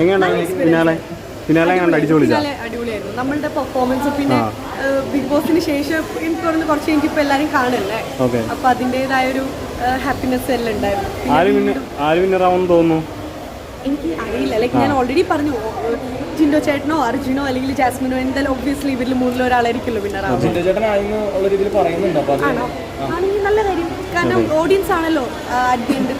എങ്ങനെയുണ്ടായിരുന്നു finale finale കണ്ട് അടിച്ചു അടിപൊളിയായിരുന്നു. നമ്മളുടെ പെർഫോമൻസ് പിന്നെ. ബിഗ് ബോസിന് ശേഷം എനിക്ക് തോന്നുന്നു കുറച്ച് കഴിഞ്ഞ് ഇപ്പൊ എല്ലാരും കാണല്ലേ അപ്പൊ അതിന്റെതായ ഒരു ഹാപ്പിനെസ് എല്ലാം ഉണ്ടായിരുന്നു. ആര് വിന്നർ ആര് വിന്നറാവുമെന്ന് തോന്നുന്നു? എനിക്ക് അറിയില്ല. ലൈക്ക് ഞാൻ ഓൾറെഡി പറഞ്ഞു ജിൻഡോ ചേട്ടനോ അർജുനോ അല്ലെങ്കിൽ ജാസ്മിനോ എന്തായാലും ഒബ്വിയസ്ലി ഇവരിൽ മൂന്നിൽ ഒരാളായിരിക്കുമല്ലോ വിന്നർ ആണോ? ആണെങ്കിൽ നല്ല കാര്യം. കാരണം ഓഡിയൻസ് ആണല്ലോ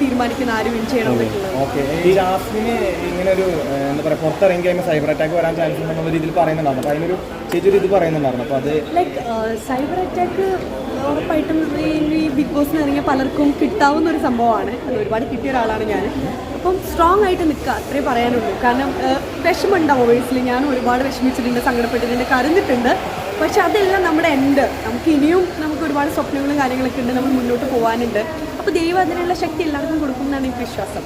തീരുമാനിക്കുന്ന ആര് വിൻ ചെയ്യണം ഓക്കെ. ഈ ജാസ്മിന് ഇങ്ങനെ ഒരു എന്താ പറയാ പുറത്തിറങ്ങി കഴിയുമ്പോൾ സൈബർ അറ്റാക്ക് വരാൻ ചാൻസ് ഉണ്ടെന്നുള്ള രീതിയിൽ പറയുന്നുണ്ടായിരുന്നു. അപ്പൊ അതിനൊരു ചേച്ചി ഒരു ഇത് പറയുന്നുണ്ടായിരുന്നു. അത് ലൈക്ക് സൈബർ അറ്റാക്ക് ഉറപ്പായിട്ടും ഈ ബിഗ് ബോസിന് ഇറങ്ങിയ പലർക്കും കിട്ടാവുന്ന ഒരു സംഭവമാണ്. അത് ഒരുപാട് കിട്ടിയ ഒരാളാണ് ഞാൻ അപ്പം സ്ട്രോങ് ആയിട്ട് നിൽക്കുക അത്രേ പറയാനുള്ളൂ. കാരണം വിഷമമുണ്ടാവും ഞാൻ ഞാനും ഒരുപാട് വിഷമിച്ചിട്ടുണ്ട് സങ്കടപ്പെട്ടിട്ടുണ്ട് കരഞ്ഞിട്ടുണ്ട്. പക്ഷെ അതെല്ലാം നമ്മുടെ എൻഡ് നമുക്ക് ഇനിയും നമുക്ക് ഒരുപാട് സ്വപ്നങ്ങളും കാര്യങ്ങളൊക്കെ ഉണ്ട്. നമ്മൾ മുന്നോട്ട് പോകാനുണ്ട് അപ്പോൾ ദൈവം അതിനുള്ള ശക്തി എല്ലാവർക്കും കൊടുക്കും എന്നാണ് എനിക്ക് വിശ്വാസം.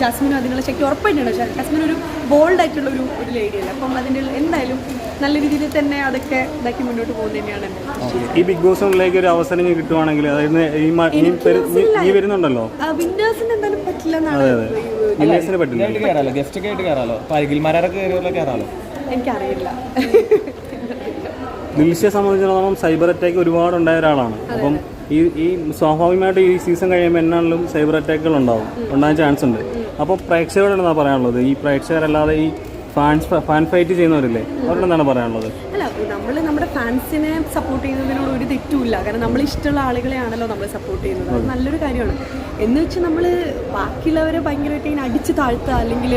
ജാസ്മിനും അതിനുള്ള ശക്തി ഉറപ്പായിട്ടുണ്ട് ജാ- ജാസ്മിൻ ഒരു ബോൾഡ് ആയിട്ടുള്ള ഒരു ഒരു ലേഡിയല്ല അപ്പം അതിന്റെ എന്തായാലും നല്ല രീതിയിൽ തന്നെ അതൊക്കെ ഇതാക്കി മുന്നോട്ട് പോകുന്നത് തന്നെയാണ്. ഈ ബിഗ് ബോസിലേക്ക് ഒരു അവസരം കിട്ടുവാണെങ്കിൽ അതായത് ഈ വരുന്നുണ്ടല്ലോ? വിന്നേഴ്സിന് എന്തായാലും പറ്റില്ല എന്നാണ് വിന്നേഴ്സിന് പറ്റില്ല. ആയിട്ട് കയറാലോ ഗസ്റ്റ് ഒക്കെ ആയിട്ട് കയറാലോ അപ്പൊ അരികിൽമാരൊക്കെ കയറാലോ എനിക്കറിയില്ല. ദിൽഷയെ സംബന്ധിച്ചിടത്തോളം സൈബർ അറ്റാക്ക് ഒരുപാട് ഉണ്ടായ ഒരാളാണ് അപ്പം ഈ ഈ സ്വാഭാവികമായിട്ട് ഈ സീസൺ കഴിയുമ്പോൾ എന്നാണെങ്കിലും സൈബർ അറ്റാക്കുകൾ ഉണ്ടാവും. ഉണ്ടാകാൻ ചാൻസ് ഉണ്ട്. അപ്പോൾ പ്രേക്ഷകരോട് എന്താ പറയാനുള്ളത്? ഈ പ്രേക്ഷകരല്ലാതെ ഈ ഫാൻസ് ഫാൻ ഫൈറ്റ് ചെയ്യുന്നവരില്ലേ അവരോട് എന്താണ് പറയാനുള്ളത്? അല്ല നമ്മൾ നമ്മുടെ ഫാൻസിനെ സപ്പോർട്ട് ചെയ്യുന്നതിനോട് ഒരു തെറ്റുമില്ല. കാരണം നമ്മൾ ഇഷ്ടമുള്ള ആളുകളെയാണല്ലോ നമ്മൾ സപ്പോർട്ട് ചെയ്യുന്നത്. നല്ലൊരു കാര്യമാണ്. എന്ന് വെച്ച് നമ്മൾ ബാക്കിയുള്ളവരെ ഭയങ്കരമായിട്ട് ഇങ്ങനെ അടിച്ച് താഴ്ത്തുക അല്ലെങ്കിൽ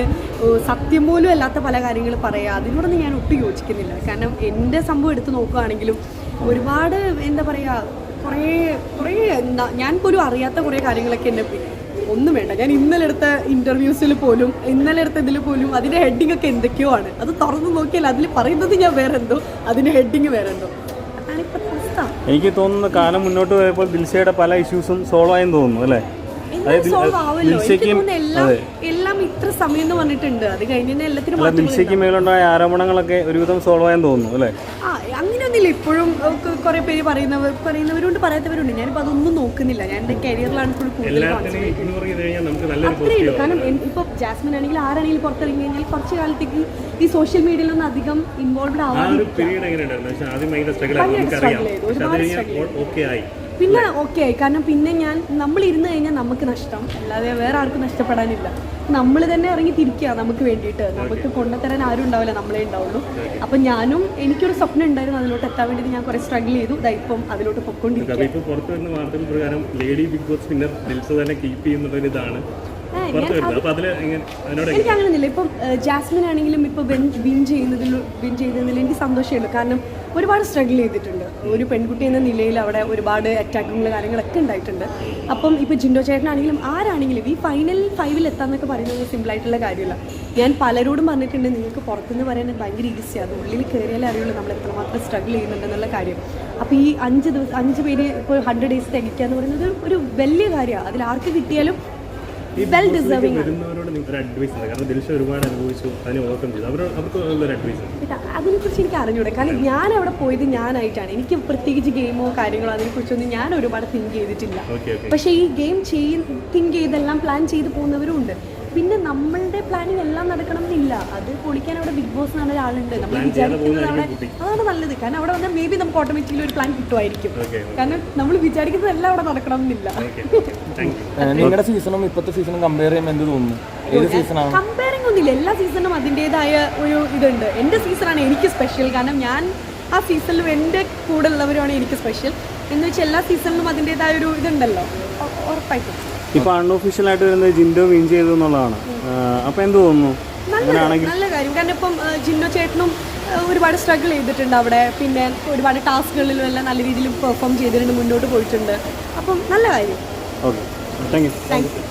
സത്യം പോലും അല്ലാത്ത പല കാര്യങ്ങൾ പറയുക അതിനോടൊന്നും ഞാൻ ഒട്ടും യോജിക്കുന്നില്ല. കാരണം എന്റെ സംഭവം എടുത്ത് നോക്കുകയാണെങ്കിലും ഒരുപാട് എന്താ പറയുക കുറേ കുറേ എന്താ ഞാൻ പോലും അറിയാത്ത കുറേ കാര്യങ്ങളൊക്കെ എന്നെ ഒന്നും വേണ്ട. ഞാൻ ഇന്നലെ എടുത്ത ഇന്റർവ്യൂസിൽ പോലും ഇന്നലെ എടുത്ത ഇതിൽ പോലും അതിന്റെ ഹെഡിങ് ഒക്കെ എന്തൊക്കെയോ ആണ്. അത് തുറന്നു നോക്കിയാൽ അതിൽ പറയുന്നത് ഞാൻ വേറെ എന്തോ അതിന്റെ ഹെഡിങ് വേറെ എന്തോ. എനിക്ക് തോന്നുന്നു കാലം മുന്നോട്ട് പോയപ്പോൾ ദിൽഷയുടെ പല ഇഷ്യൂസും സോൾവ് ആയെന്ന് തോന്നുന്നു അല്ലേ? എല്ലാം ഇത്ര സമയം എന്ന് പറഞ്ഞിട്ടുണ്ട്. അത് കഴിഞ്ഞാൽ എല്ലാത്തിനും അല്ല മാറ്റങ്ങൾ ദിൽഷയ്ക്ക് മേലുണ്ടായ ആരോപണങ്ങളൊക്കെ ഒരുവിധം സോൾവ് ആയെന്ന് തോന്നുന്നു അല്ലേ? ആ അങ്ങനെയൊന്നുമില്ല. ഇപ്പോഴും കുറെ പേര് പറയുന്നവർ പറയുന്നവരുണ്ട് പറയാത്തവരുണ്ട്. ഞാനിപ്പോൾ അതൊന്നും നോക്കുന്നില്ല. ഞാൻ എന്റെ കരിയറിലാണ് ഇപ്പോൾ കൂടുതൽ കാരണം എൻ- ഇപ്പൊ ജാസ്മിൻ ആണെങ്കിൽ ആരാണെങ്കിലും പുറത്തിറങ്ങി കഴിഞ്ഞാൽ കുറച്ച് കാലത്തേക്ക് ഈ സോഷ്യൽ മീഡിയയിലൊന്നും അധികം ഇൻവോൾവ് ആവാൻ ചെയ്തു, ഒരുപാട് struggle ചെയ്തു. പിന്നെ ഓക്കെ ആയി കാരണം പിന്നെ ഞാൻ നമ്മൾ ഇരുന്ന് കഴിഞ്ഞാൽ നമുക്ക് നഷ്ടം. അല്ലാതെ വേറെ ആർക്കും നഷ്ടപ്പെടാനില്ല. നമ്മൾ തന്നെ ഇറങ്ങി തിരിക്കുക നമുക്ക് വേണ്ടിയിട്ട്. നമുക്ക് കൊണ്ടുതരാൻ ആരും ഉണ്ടാവില്ല നമ്മളെ ഉണ്ടാവുള്ളൂ. അപ്പം ഞാനും എനിക്കൊരു സ്വപ്നം ഉണ്ടായിരുന്നു അതിലോട്ട് എത്താൻ വേണ്ടിയിട്ട് ഞാൻ കുറേ സ്ട്രഗിൾ ചെയ്തു. ഇപ്പം അതിലോട്ട് പൊക്കോണ്ടിരിക്കും ഇപ്പൊ പുറത്തു വരുന്ന വാർത്തകൾ പ്രകാരം ലേഡി ബിഗ് ബോസ് വിന്നർ തന്നെ കീപ്പ് ചെയ്യുന്നുള്ള ഒരു ഇതാണ് എനിക്ക് അങ്ങനെയൊന്നുമില്ല ഇപ്പം ജാസ്മിൻ ആണെങ്കിലും ഇപ്പോൾ വിൻ ചെയ്യുന്നതിൽ വിൻ ചെയ്തതിൽ എനിക്ക് സന്തോഷമുള്ളൂ കാരണം ഒരുപാട് സ്ട്രഗിൾ ചെയ്തിട്ടുണ്ട്. ഒരു പെൺകുട്ടി എന്ന നിലയിൽ അവിടെ ഒരുപാട് അറ്റാക്കുകൾ കാര്യങ്ങളൊക്കെ ഉണ്ടായിട്ടുണ്ട്. അപ്പം ഇപ്പോൾ ജിൻഡോ ചേട്ടനാണെങ്കിലും ആരാണെങ്കിലും ഈ ഫൈനൽ ഫൈവിൽ എത്താന്നൊക്കെ പറയുന്നത് സിമ്പിൾ ആയിട്ടുള്ള കാര്യമല്ല. ഞാൻ പലരോടും പറഞ്ഞിട്ടുണ്ട് നിങ്ങൾക്ക് പുറത്തുനിന്ന് പറയാൻ ഭയങ്കര ഈസിയാണ് ഉള്ളിൽ കയറിയാലേ അറിയുള്ളൂ. നമ്മൾ എത്രമാത്രം സ്ട്രഗിൾ ചെയ്യുന്നുണ്ടെന്നുള്ള കാര്യം. അപ്പോൾ ഈ അഞ്ച് ദിവസം അഞ്ച് പേര് ഇപ്പോൾ ഹൺഡ്രഡ് ഡേയ്സ് തികയ്ക്കുക എന്ന് പറയുന്നത് ഒരു വലിയ കാര്യമാണ് അതിൽ ആർക്ക് കിട്ടിയാലും വെൽ ഡിസേർവിംഗ് അതിനെക്കുറിച്ച് എനിക്ക് അറിഞ്ഞൂടെ? കാരണം ഞാൻ അവിടെ പോയത് ഞാനായിട്ടാണ്. എനിക്ക് പ്രത്യേകിച്ച് ഗെയിമോ കാര്യങ്ങളോ അതിനെക്കുറിച്ചൊന്നും ഞാൻ ഒരുപാട് തിങ്ക് ചെയ്തിട്ടില്ല. പക്ഷേ ഈ ഗെയിം ചെയ് തിങ്ക് ചെയ്തെല്ലാം പ്ലാൻ ചെയ്ത് പോകുന്നവരും ഉണ്ട്. പിന്നെ നമ്മളുടെ പ്ലാനിങ് എല്ലാം നടക്കണം എന്നില്ല അത് പൊളിക്കാൻ അവിടെ ബിഗ് ബോസ് എന്ന് പറഞ്ഞ ഒരാളുണ്ട്. നമ്മൾ വിചാരിക്കുന്നത് അവിടെ അതാണ് നല്ലത്. കാരണം അവിടെ വന്നാൽ മേ ബി നമുക്ക് ഓട്ടോമാറ്റിക്കലി ഒരു പ്ലാൻ കിട്ടുമായിരിക്കും. കാരണം നമ്മൾ വിചാരിക്കുന്നതെല്ലാം അവിടെ നടക്കണം എന്നില്ല നിങ്ങളുടെ സീസണും ഇപ്പോഴത്തെ സീസണും കമ്പയർ ചെയ്യുമ്പോൾ എന്ത് തോന്നുന്നു? ഏത് സീസണാണ് കമ്പയറിംഗ് ഒന്നുമില്ല. എല്ലാ സീസണും അതിന്റെതായ ഒരു ഇതുണ്ട്. എന്റെ സീസണാണ് എനിക്ക് സ്പെഷ്യൽ കാരണം ഞാൻ ആ സീസണിലും എന്റെ കൂടെ ഉള്ളവരുമാണ് എനിക്ക് സ്പെഷ്യൽ എന്ന് വെച്ചാൽ എല്ലാ സീസണിലും അതിന്റെതായ ഒരു ഇതുണ്ടല്ലോ. ഉറപ്പായിട്ടും. ഇപ്പൊ അൺഒഫീഷ്യൽ ആയിട്ട് വരുന്നത് ജിൻഡോ വിൻ ചെയ്തു എന്നുള്ളതാണ്. അപ്പൊ എന്ത് തോന്നുന്നു? നല്ല കാര്യം. കാരണം ഇപ്പം ജിൻഡോ ജിന്നോ ചേട്ടനും ഒരുപാട് സ്ട്രഗിൾ ചെയ്തിട്ടുണ്ട് അവിടെ. പിന്നെ ഒരുപാട് ടാസ്കുകളിലും എല്ലാം നല്ല രീതിയിൽ പെർഫോം ചെയ്തിട്ടുണ്ട് മുന്നോട്ട് പോയിട്ടുണ്ട്. അപ്പം നല്ല കാര്യം. Okay thank you thank you